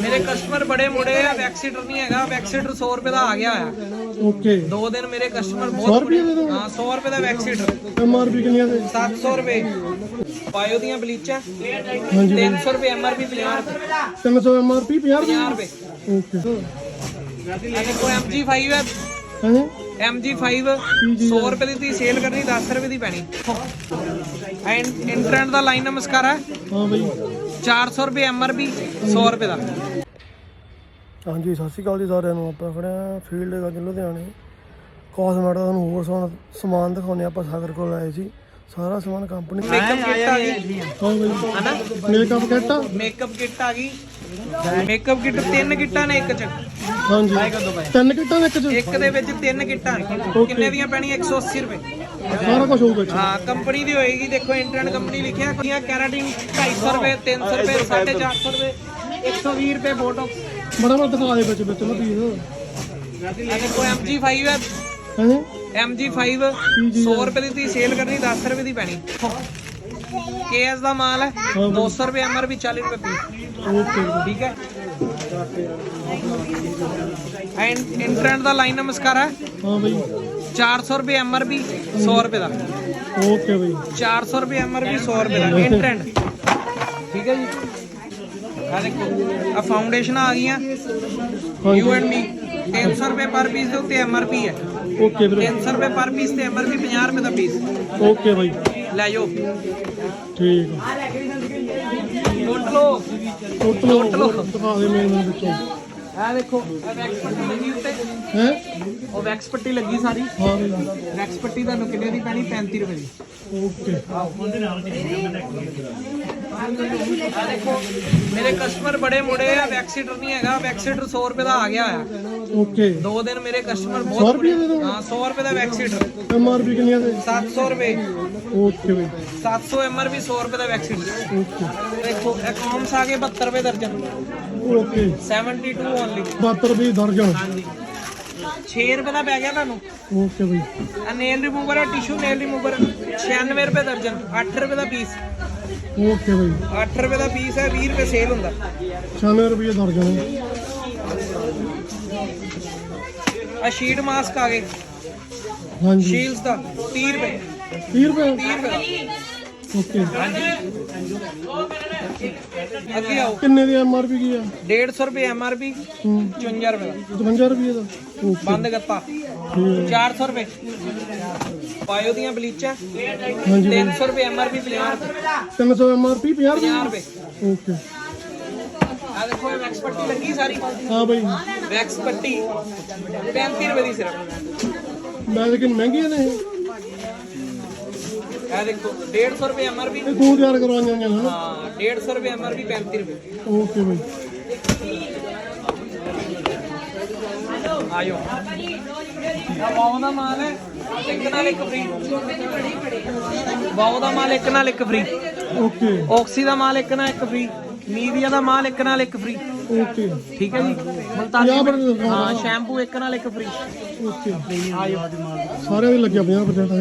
ਮੇਰੇ ਕਸਟਮਰ ਬੜੇ ਮੁੜੇ ਆ ਵੈਕਸੀਟਰ ਨਹੀਂ ਹੈਗਾ ਵੈਕਸੀਟਰ 100 ਰੁਪਏ ਦਾ ਆ ਗਿਆ ਆ। ਓਕੇ ਦੋ ਦਿਨ ਮੇਰੇ ਕਸਟਮਰ 100 ਬਹੁਤ ਰੁਪਏ ਦੇ ਦੋ ਹਾਂ 100 ਰੁਪਏ ਦਾ ਵੈਕਸੀਟਰ ਐਮ ਆਰ ਪੀ ਕਿੰਨੀਆਂ ਦੇ? 700 ਰੁਪਏ। ਪਾਇਓ ਦੀਆਂ ਬਲੀਚਾਂ ਹਾਂਜੀ। 300 ਰੁਪਏ ਐਮਆਰਪੀ 50 ਰੁਪਏ। 300 ਐਮ ਆਰ ਪੀ 50 50 ਰੁਪਏ? ਰੁਪਏ। ਓਕੇ ਇਹ ਦੇਖੋ MG5 ਹੈ। ਹਾਂਜੀ। MG5 100 ਰੁਪਏ ਦੀ ਤੁਸੀਂ ਸੇਲ ਕਰਨੀ 10 ਰੁਪਏ ਦੀ ਪੈਣੀ। ਐਂਡ ਇੰਟਰਨੈਟ ਦਾ ਲਾਈਨ ਨਮਸਕਾਰ ਹੈ। ਹਾਂ ਬਈ। 400 ਰੁਪਏ ਐਮਆਰਪੀ 100 ਰੁਪਏ ਦਾ। ਹਾਂਜੀ ਸਤਿ ਸ਼੍ਰੀ ਅਕਾਲ ਜੀ ਸਾਰਿਆਂ ਨੂੰ। ਆਪਾਂ ਖੜੇ ਆ ਫੀਲਡ ਗੱਜ ਲੁਧਿਆਣੇ। ਕਾਸਮੈਟ ਦਾ ਤੁਹਾਨੂੰ ਹੋਰ ਸਮਾਨ ਸਮਾਨ ਦਿਖਾਉਣੇ ਆਪਾਂ ਸਾਗਰ ਕੋਲ ਆਏ ਸੀ। ਸਾਰਾ ਸਮਾਨ ਕੰਪਨੀ ਮੇਕਅਪ ਕਿੱਟ ਆ ਗਈ। ਹਾਂ ਬਈ। ਹਨਾ? ਮੇਕਅਪ ਕਿੱਟ ਮੇਕਅਪ ਕਿੱਟ ਆ ਗਈ। ਮੇਕਅਪ ਕਿੱਟ ਤਿੰਨ ਕਿੱਟਾਂ ਨੇ ਇੱਕ ਚ। ਹਾਂਜੀ। ਤਿੰਨ ਕਿੱਟਾਂ ਦੇ ਇੱਕ ਚ? ਇੱਕ ਦੇ ਵਿੱਚ ਤਿੰਨ ਕਿੱਟਾਂ ਕਿੰਨੇ ਦੀਆਂ ਪੈਣੀਆਂ? 180 ਰੁਪਏ। ਸਾਰਾ ਕੁਝ ਹੋਊਗਾ ਇੱਥੇ। ਹਾਂ ਕੰਪਨੀ ਦੀ ਹੋਏਗੀ। ਦੇਖੋ ਇੰਟਰਨੈਟ ਕੰਪਨੀ ਲਿਖਿਆ ਕੁੜੀਆਂ ਕੈਰਾਟਿਨ 250 ਰੁਪਏ 300 ਰੁਪਏ 450 ਰੁਪਏ 120 ਰੁਪਏ ਬੋਟੋਕਸ। ਬੜਾ ਬੜਾ ਦਿਖਾ ਦੇ ਵਿੱਚ ਵਿੱਚ ਨਾ ਪੀਸ। ਇਹ ਦੇਖੋ MG5 ਹੈ। ਹਾਂਜੀ MG5 100 ਰੁਪਏ ਦੀ ਤੁਸੀਂ ਸੇਲ ਕਰਨੀ 10 ਰੁਪਏ ਦੀ ਪੈਣੀ। KS ਦਾ ਮਾਲ ਹੈ। 200 ਰੁਪਏ MRP 40 ਰੁਪਏ ਪੀਸ ਓਕੇ ਠੀਕ ਹੈ। ਐਂਡ ਇੰਟਰਨੈਟ ਦਾ ਲਾਈਨ ਨਮਸਕਾਰ ਹੈ। ਹਾਂ ਬਈ। 400 ਰੁਪਏ ਐਮਆਰਪੀ 100 ਰੁਪਏ ਦਾ। ਓਕੇ ਬਈ। 400 ਰੁਪਏ ਐਮਆਰਪੀ 100 ਰੁਪਏ ਦਾ। ਇੰਟਰਨੈਟ। ਠੀਕ ਹੈ ਜੀ। ਆ ਦੇਖੋ ਆ ਫਾਊਂਡੇਸ਼ਨ ਆ ਗਈਆਂ। ਯੂ ਐਂਡ ਮੀ 300 ਰੁਪਏ ਪਰ ਪੀਸ ਦੇ ਉੱਤੇ ਐਮਆਰਪੀ ਹੈ। ਓਕੇ ਵੀਰੇ। 300 ਰੁਪਏ ਪਰ ਪੀਸ ਤੇ ਐਮਆਰਪੀ 50 ਰੁਪਏ ਦਾ ਪੀਸ ਓਕੇ ਬਈ। ਲੈ ਜਾਓ। ਠੀਕ ਆ। ਲੁੱਟ ਲਓ। ਟੋਟਲ ਦਿਖਾ ਦੇ ਮੇਰੇ ਵਿੱਚੋਂ। ਆ ਦੇਖੋ ਵੈਕਸ ਪੱਟੀ ਲੱਗੀ ਉੱਤੇ। ਹੈ? ਉਹ ਵੈਕਸ ਪੱਟੀ ਲੱਗੀ ਸਾਰੀ। ਹਾਂ ਵੈਕਸ ਪੱਟੀ ਤੁਹਾਨੂੰ ਕਿੰਨੇ ਦੀ ਪੈਣੀ? 35 ਰੁਪਏ ਦੀ। ਓਕੇ ਆ ਦੇਖੋ ਮੇਰੇ ਕਸਟਮਰ ਬੜੇ ਮੁੜੇ ਆ ਵੈਕਸੀਟਰ ਨਹੀਂ ਹੈਗਾ ਵੈਕਸੀਟਰ 100 ਰੁਪਏ ਦਾ ਆ ਗਿਆ ਆ। ਓਕੇ ਦੋ ਦਿਨ ਮੇਰੇ ਕਸਟਮਰ 100 ਬਹੁਤ ਰੁਪਏ ਦੇ ਦੋ ਹਾਂ 100 ਰੁਪਏ ਦਾ ਵੈਕਸੀਟਰ ਐਮ ਆਰ ਪੀ ਕਿੰਨੀਆਂ ਦੇ? 700 ਰੁਪਏ। ਓਕੇ ਬਈ। 700 ਐਮਆਰਪੀ 100 ਰੁਪਏ ਦਾ ਵੈਕਸੀਟਰ ਓਕੇ ਦੇਖੋ ਕੌਮਸ ਆ ਗਏ 72 ਰੁਪਏ ਦਰਜਨ। ਓਕੇ 72 ਓਨਲੀ 72 ਰੁਪਏ ਦਰਜਨ। ਹਾਂਜੀ। 6 ਰੁਪਏ ਦਾ ਪੈ ਗਿਆ ਤੁਹਾਨੂੰ। ਓਕੇ ਬਈ। ਆ ਨੇਲ ਰਿਮੂਵਰ ਆ ਟਿਸ਼ੂ ਨੇਲ ਰਿਮੂਵਰ 96 ਰੁਪਏ ਦਰਜਨ। 8 ਰੁਪਏ ਦਾ ਪੀਸ ਓਕੇ ਬਈ। 8 ਰੁਪਏ ਦਾ ਪੀਸ ਹੈ 20 ਰੁਪਏ ਸੇਲ ਹੁੰਦਾ। 96 ਰੁਪਏ ਦਰਜਨ ਆ ਸ਼ੀਟ ਮਾਸਕ ਆ ਗਏ। ਹਾਂਜੀ। ਸ਼ੀਲਸ ਦਾ 30 ਰੁਪਏ। 30 ਰੁਪਏ। 30 ਰੁਪਏ ਓਕੇ ਅੱਗੇ ਆਓ ਕਿੰਨੇ ਦੀ ਐਮ ਆਰ ਪੀ ਕੀ ਆ? 150 ਰੁਪਏ ਐਮਆਰਪੀ ਹੂੰ। 54 ਰੁਪਏ। ਦਾ 55 ਰੁਪਏ ਦਾ। ਬੰਦ ਠੀਕ 400 ਰੁਪਏ। ਪਾਇਓ ਦੀਆਂ ਬਲੀਚਾਂ ਹਾਂਜੀ। 300 ਰੁਪਏ ਐਮਆਰਪੀ 50 ਰੁਪਏ। 300 ਐਮ ਆਰ ਪੀ 50 50 ਰੁਪਏ। ਓਕੇ। ਆ ਦੇਖੋ ਵੈਕਸ ਪੱਟੀ ਲੱਗੀ ਸਾਰੀ। ਹਾਂ ਬਈ। ਵੈਕਸ ਪੱਟੀ। 35 ਰੁਪਏ ਦੀ ਸਿਰਫ। ਮੈਂ ਲੇਕਿਨ ਮਹਿੰਗੀਆਂ ਨੇ ਇਹ ਦੇਖੋ 150 ਰੁਪਏ ਐਮਆਰਪੀ ਇਹ ਤੂੰ ਤਿਆਰ ਕਰਵਾਈਆਂ ਨੇ ਹਨਾ? ਹਾਂ 150 ਰੁਪਏ ਐਮਆਰਪੀ 35 ਰੁਪਏ। ਓਕੇ ਬਈ। ਆਇਓ। ਆ ਵਾਓ ਦਾ ਮਾਲ ਹੈ ਇੱਕ ਨਾਲ ਇੱਕ ਫ੍ਰੀ ਵਾਓ ਦਾ ਮਾਲ ਇੱਕ ਨਾਲ ਇੱਕ ਫ੍ਰੀ ਓਕੇ। ਆਕਸੀ ਦਾ ਮਾਲ ਇੱਕ ਨਾਲ ਇੱਕ ਫ੍ਰੀ ਨੀਵੀਆ ਦਾ ਮਾਲ ਇੱਕ ਨਾਲ ਇੱਕ ਫ੍ਰੀ ਓਕੇ। ਠੀਕ ਹੈ ਜੀ? ਮੁਲਤਾਨੀ ਹਾਂ। ਸ਼ੈਂਪੂ ਇੱਕ ਨਾਲ ਇੱਕ ਫ੍ਰੀ ਓਕੇ। ਸਾਰਿਆਂ ਦੇ ਲੱਗਿਆ 50%